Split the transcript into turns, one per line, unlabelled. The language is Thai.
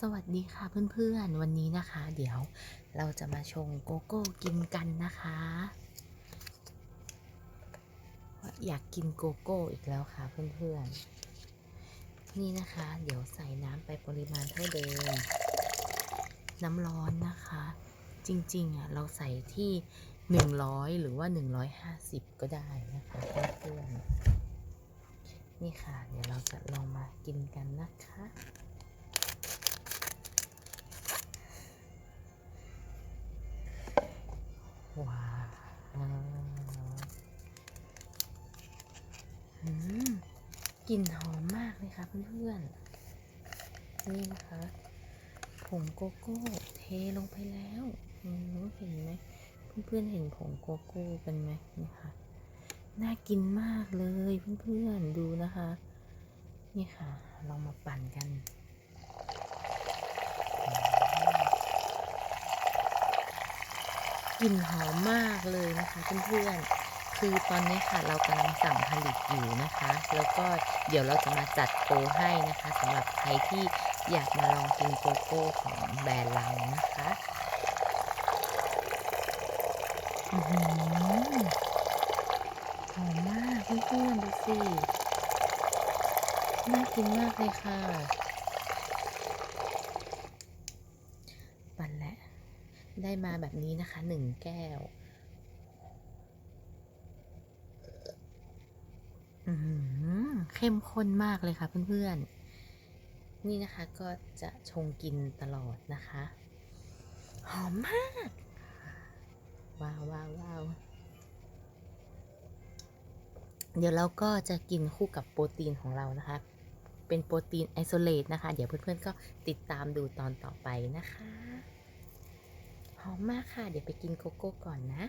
สวัสดีค่ะเพื่อนๆ วันนี้นะคะ เดี๋ยวเราจะมาชงโกโก้กินกันนะคะอยากกินโกโก้อีกแล้วค่ะเพื่อนๆ นี่นะคะ เดี๋ยวใส่น้ำไปปริมาณเท่าเดิม น้ำร้อนนะคะ จริงๆอะเราใส่ที่ 100 หรือว่า 150 ก็ได้นะคะเพื่อนๆนี่ค่ะ เดี๋ยวเราจะลองมากินกันนะคะ ว้าวอืมกลิ่นหอมมากเลยค่ะเพื่อนๆ นี่นะคะผงโกโก้เทลงไปแล้วอืมเห็นไหมเพื่อนๆเห็นผงโกโก้กันไหมนี่ค่ะน่ากินมากเลยเพื่อนๆดูนะคะ นี่ค่ะลองมาปั่นกัน กลิ่นหอมมากเลยนะคะเพื่อนๆ คือตอนนี้ค่ะเรากำลังสั่งผลิตอยู่นะคะ แล้วก็เดี๋ยวเราจะมาจัดโปรให้นะคะสำหรับใครที่อยากมาลองกินโกโก้ของแบรนด์เรานะคะอหอหอมมากเพื่อนๆดูสิน่ากินมากเลยค่ะ ปั่นแล้ว ได้มาแบบนี้นะคะหนึ่งแก้วอืมเข้มข้นมากเลยค่ะเพื่อนๆ นี่นะคะก็จะชงกินตลอดนะคะ หอมมาก ว้าวว้าวว้าวเดี๋ยวเราก็จะกินคู่กับโปรตีนของเรานะคะ เป็นโปรตีนไอโซเลตนะคะ เดี๋ยวเพื่อนๆก็ติดตามดูตอนต่อไปนะคะ หอมมากค่ะ เดี๋ยวไปกินโกโก้ก่อนนะ